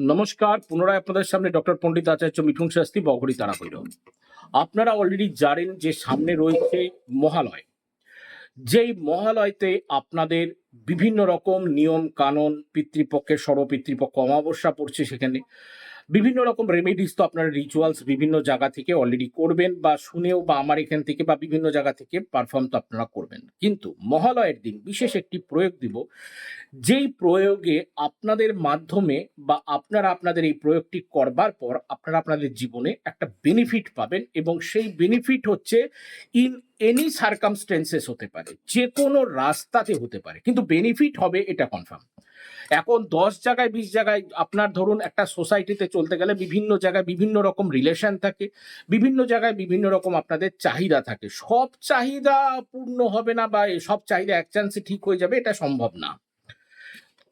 নমস্কার, পুনরায় আপনাদের সামনে ডক্টর পণ্ডিত আচার্য মিঠুন শাস্তি বগরি তারা হইল। আপনারা অলরেডি জানেন যে সামনে রয়েছে মহালয়। যেই মহালয়তে আপনাদের বিভিন্ন রকম নিয়ম, কানুন, পিতৃপক্ষের সর্বপিতৃপক্ষ অমাবস্যা পড়ছে সেখানে। বিভিন্ন রকম রেমেডিস তো আপনারা রিচুয়ালস বিভিন্ন জায়গা থেকে অলরেডি করবেন বা শুনেও বা আমার এখান থেকে বা বিভিন্ন জায়গা থেকে পারফর্ম তো আপনারা করবেন। কিন্তু মহালয়ের দিন বিশেষ একটি প্রয়োগ দিব, যেই প্রয়োগে আপনাদের মাধ্যমে বা আপনারা আপনাদের এই প্রয়োগটি করবার পর আপনারা আপনাদের জীবনে একটা বেনিফিট পাবেন এবং সেই বেনিফিট হচ্ছে ইন এনি সার্কামস্টেন্সেস হতে পারে যে কোনো রাস্তাতে হতে পারে, কিন্তু বেনিফিট হবে এটা কনফার্ম এখন দশ জায়গায়, বিশ জায়গায় আপনার ধরুন একটা সোসাইটিতে চলতে গেলে বিভিন্ন জায়গায় বিভিন্ন রকম রিলেশন থাকে, বিভিন্ন জায়গায় বিভিন্ন রকম আপনাদের চাহিদা থাকে। সব চাহিদা পূর্ণ হবে না বা সব চাহিদা এক চান্সে ঠিক হয়ে যাবে, এটা সম্ভব না।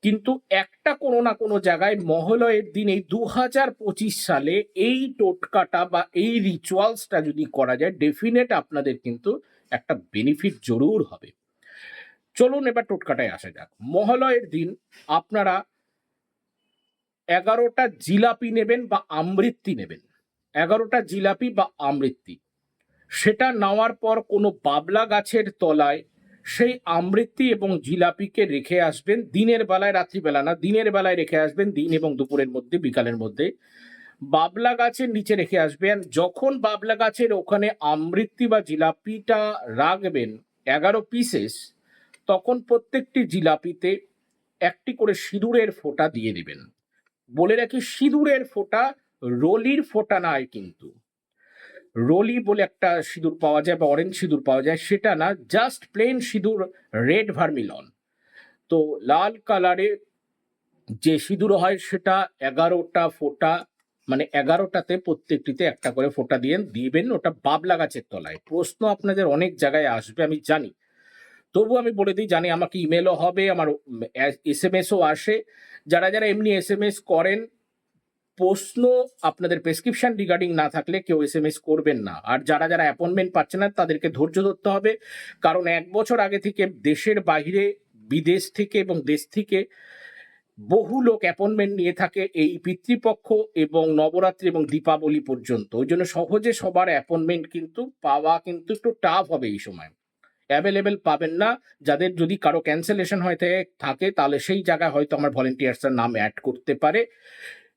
কিন্তু একটা কোনো না কোনো জায়গায় মহালয়ের দিনে দু হাজার পঁচিশ সালে এই টোটকাটা বা এই রিচুয়ালসটা যদি করা যায় ডেফিনেট আপনাদের কিন্তু একটা বেনিফিট জরুর হবে। চলুন এবার টোটকাটায় আসা যাক। মহালয়ের দিন আপনারা এগারোটা জিলাপি নেবেন বা আমৃত্তি নেবেন। এগারোটা জিলাপি বা আমৃত্তি। সেটা নেওয়ার পর কোনো বাবলা গাছের তলায় সেই আমৃত্তি এবং জিলাপিকে রেখে আসবেন দিনের বেলায়, রাত্রিবেলা না, দিনের বেলায় রেখে আসবেন, দিন এবং দুপুরের মধ্যে, বিকালের মধ্যে। বাবলা গাছের নিচে রেখে আসবেন। যখন বাবলা গাছের ওখানে আমৃত্তি বা জিলাপিটা রাখবেন, এগারো পিসেস তখন প্রত্যেকটি জিলাপিতে একটি করে সিঁদুরের ফোঁটা দিয়ে দিবেন। বলে রাখি, সিঁদুরের ফোঁটা, রলির ফোঁটা নয় কিন্তু। রলি বলে একটা সিঁদুর পাওয়া যায় বা অরেঞ্জ সিঁদুর পাওয়া যায়, সেটা না just plain sindoor red vermilion তো লাল কালারে যে সিঁদুর হয় সেটা এগারোটা ফোঁটা মানে এগারোটাতে প্রত্যেকটিতে একটা করে ফোঁটা দিয়ে দিবেন, ওটা বাবলা গাছের তলায়। প্রশ্ন আপনাদের অনেক জায়গায় আসবে, আমি জানি। তবু আমি বলে দিই, জানি আমাকে ইমেলও হবে, আমার এস এম এসও আসে। যারা যারা এমনি এস এম এস করেন প্রশ্ন আপনাদের প্রেসক্রিপশন রিগার্ডিং না থাকলে কেউ এস এম এস করবেন না। আর যারা যারা অ্যাপয়েন্টমেন্ট পাচ্ছে না, তাদেরকে ধৈর্য ধরতে হবে। কারণ এক বছর আগে থেকে দেশের বাইরে, বিদেশ থেকে এবং দেশ থেকে বহু লোক অ্যাপয়েন্টমেন্ট নিয়ে থাকে এই পিতৃপক্ষ এবং নবরাত্রি এবং দীপাবলি পর্যন্ত। ওই জন্য সহজে সবার অ্যাপয়েন্টমেন্ট কিন্তু পাওয়া কিন্তু একটু টাফ হবে এই সময়। অ্যাভেলেবেল পাবেন না। যাদের যদি কারও ক্যান্সেলেশন হয়ে থাকে- থাকে, তাহলে সেই জায়গায় হয়তো আমার ভলেন্টিয়ার্সের নাম অ্যাড করতে পারে।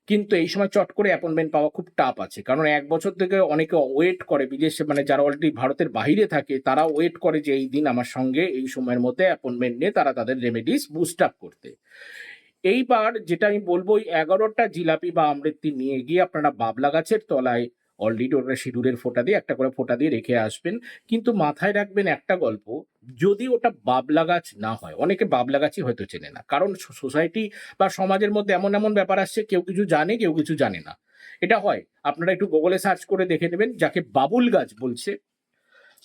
কিন্তু এই সময় চট করে অ্যাপয়েন্টমেন্ট পাওয়া খুব টাফ আছে। কারণ এক বছর থেকে অনেকে ওয়েট করে বিদেশে মানে যারা অলরেডি ভারতের বাইরে থাকে, তারা ওয়েট করে যে এই দিন আমার সঙ্গে এই সময়ের মধ্যে অ্যাপয়েন্টমেন্ট নিয়ে তারা তাদের রেমেডিস বুস্ট আপ করতে। এইবার যেটা আমি বলব, ওই এগারোটা জিলাপি বা আমৃত্তি নিয়ে গিয়ে আপনারা বাবলা গাছের তলায় অলরেডি ওটা সিঁদুরের ফোঁটা দিয়ে, একটা করে ফোঁটা দিয়ে রেখে আসবেন। কিন্তু মাথায় রাখবেন একটা গল্প, যদি ওটা বাবলা গাছ না হয়, অনেকে বাবলা গাছই হয়তো চেনে না। কারণ সোসাইটি বা সমাজের মধ্যে এমন এমন ব্যাপার আসছে, কেউ কিছু জানে, কেউ কিছু জানে না। এটা হয়, আপনারা একটু গুগলে সার্চ করে দেখে নেবেন, যাকে বাবুল গাছ বলছে।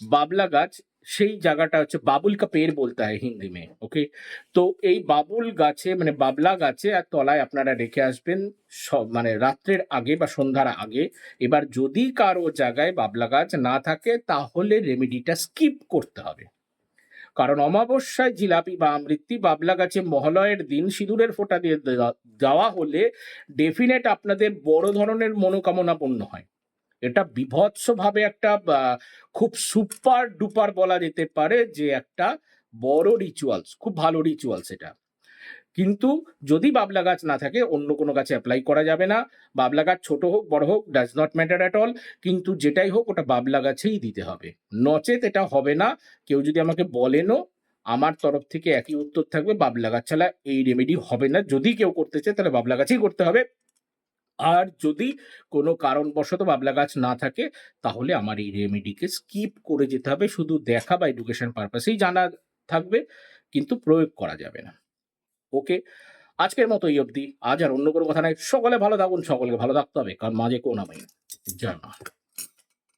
বাবলা গাছ সেই জায়গাটা হচ্ছে বাবুল কা পেड़ বলতে হয় হিন্দি মে ওকে তো এই বাবুল গাছে মানে বাবলা গাছে আর তলায় আপনারা রেখে আসবেন সব মানে রাত্রের আগে বা সন্ধ্যার আগে। এবার যদি কারও জায়গায় বাবলা গাছ না থাকে, তাহলে রেমেডিটা স্কিপ করতে হবে। কারণ অমাবস্যায় জিলাপি বা আমৃত্তি বাবলা গাছে মহালয়ের দিন সিঁদুরের ফোঁটা দিয়ে দেওয়া হলে ডেফিনেট আপনাদের বড় ধরনের মনোকামনা পূর্ণ হয়। এটা বিভৎসভাবে একটা খুব সুপার ডুপার বলা যেতে পারে যে একটা বড় রিচুয়ালস খুব ভালো রিচুয়ালস এটা। কিন্তু যদি বাবলা গাছ না থাকে, অন্য কোনো গাছে অ্যাপ্লাই করা যাবে না। বাবলা গাছ ছোট হোক, বড় হোক does not matter at all কিন্তু যেটাই হোক, ওটা বাবলা গাছেই দিতে হবে। নচেত এটা হবে না। কেউ যদি আমাকে বলেনও, আমার তরফ থেকে একই উত্তর থাকবে, বাবলা গাছ ছাড়া এই রেমেডি হবে না। যদি কেউ করতে চায়, তাহলে বাবলা গাছেই করতে হবে। আর যদি কোনো কারণবশত বাবলা গাছ না থাকে, তাহলে আমার এই রেমেডিকে স্কিপ করে যেতে হবে। শুধু দেখা বা এডুকেশন পারপাসেই জানা থাকবে, কিন্তু প্রয়োগ করা যাবে না। ওকে আজকের মতো এই অবধি। আজ আর অন্য কোনো কথা নাই। সকলে ভালো থাকুন, সকলকে ভালো থাকতে হবে। কারণ মাঝে কোন আমি মা